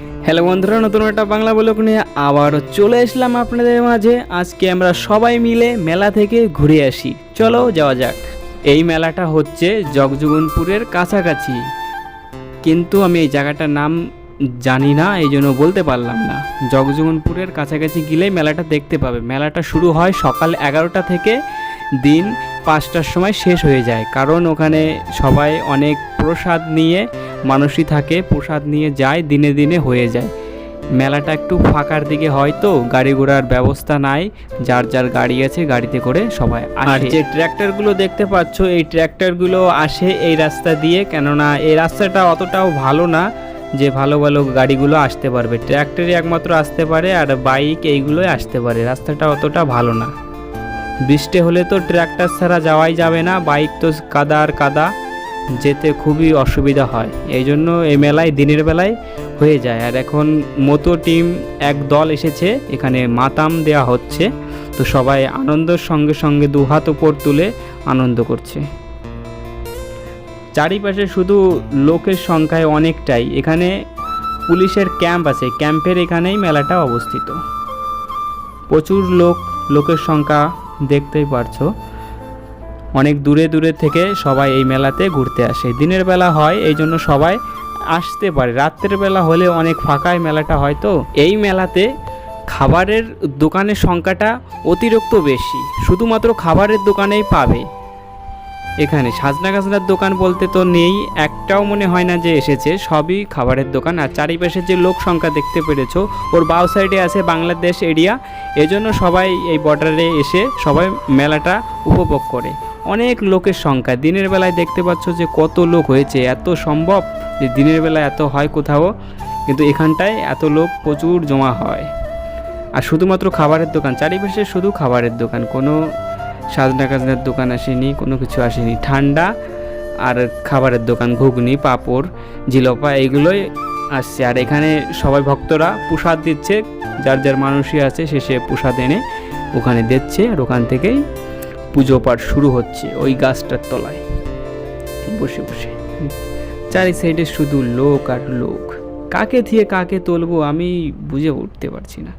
Hello বন্ধুরা, নতুন একটা বাংলা ব্লগ নিয়ে আবারও চলে আসলাম আপনাদের মাঝে। আজকে আমরা সবাই মিলে মেলা থেকে ঘুরে আসি। চলো যাওয়া যাক। এই মেলাটা হচ্ছে জগজীবনপুরের কাছাকাছি। কিন্তু আমি এই জায়গাটার নাম জানি না, এই জন্য বলতে পারলাম না। জগজীবনপুরের কাছাকাছি গেলেই মেলাটা দেখতে পাবে। মেলাটা শুরু হয় সকাল এগারোটা থেকে দিন পাঁচটার সময় শেষ হয়ে যায়। কারণ ওখানে সবাই অনেক প্রসাদ নিয়ে মানুষই থাকে, প্রসাদ নিয়ে যায়, দিনে দিনে হয়ে যায়। মেলাটা একটু ফাঁকার দিকে হয় তো, গাড়ি ঘোড়ার ব্যবস্থা নাই, যার যার গাড়ি আছে গাড়িতে করে সবাই আর যে ট্র্যাক্টরগুলো দেখতে পাচ্ছ, এই ট্র্যাক্টরগুলো আসে এই রাস্তা দিয়ে, কেননা এই রাস্তাটা অতটাও ভালো না যে ভালো ভালো গাড়িগুলো আসতে পারবে। ট্র্যাক্টরই একমাত্র আসতে পারে আর বাইক এইগুলোই আসতে পারে, রাস্তাটা অতটা ভালো না। বৃষ্টি হলে তো ট্র্যাক্টর ছাড়া যাওয়াই যাবে না, বাইক তো কাদা আর কাদা, যেতে খুবই অসুবিধা হয়। এই জন্য এই মেলায় দিনের বেলায় হয়ে যায়। আর এখন মতো টিম, এক দল এসেছে, এখানে মাতাম দেওয়া হচ্ছে। তো সবাই আনন্দের সঙ্গে সঙ্গে দু হাত উপর তুলে আনন্দ করছে। চারিপাশে শুধু লোকের সংখ্যায় অনেকটাই। এখানে পুলিশের ক্যাম্প আছে। ক্যাম্পের এখানেই মেলাটা অবস্থিত। প্রচুর লোক, লোকের সংখ্যা দেখতেই পারছ। অনেক দূরে দূরে থেকে সবাই এই মেলাতে ঘুরতে আসে। দিনের বেলা হয়, এই জন্য সবাই আসতে পারে। রাত্রের বেলা হলে অনেক ফাঁকায় মেলাটা হয় তো। এই মেলাতে খাবারের দোকানের সংখ্যাটা অতিরিক্ত বেশি। শুধুমাত্র খাবারের দোকানেই পাবে। এখানে সাজনা গাজনার দোকান বলতে তো নেই, একটাও মনে হয় না যে এসেছে, সবই খাবারের দোকান। আর চারিপাশে যে লোক সংখ্যা দেখতে পেরেছ, ওর বাউ সাইডে আছে বাংলাদেশ এরিয়া। এজন্য সবাই এই বর্ডারে এসে সবাই মেলাটা উপভোগ করে। অনেক লোকের সংখ্যা। দিনের বেলায় দেখতে পাচ্ছ যে কত লোক হয়েছে। এত সম্ভব যে দিনের বেলায় এত হয় কোথাও, কিন্তু এখানটায় এত লোক প্রচুর জমা হয়। আর শুধুমাত্র খাবারের দোকান, চারিপাশে শুধু খাবারের দোকান, কোনো সাজনা কাজনার দোকান আসেনি, কোনো কিছু আসেনি। ঠান্ডা আর খাবারের দোকান, ঘুগনি, পাঁপড়, জিলপা, এইগুলোই আসছে। আর এখানে সবাই ভক্তরা প্রসাদ দিচ্ছে, যার যার মানুষই আছে সে সে প্রসাদ এনে ওখানে দিচ্ছে আর ওখান থেকেই পুজো পাঠ শুরু হচ্ছে ওই গাছটার তলায়। বসে বসে। চারি সাইডে শুধু লোক আর লোক। কাকে দিয়ে কাকে তুলবো আমি বুঝে উঠতে পারছি না।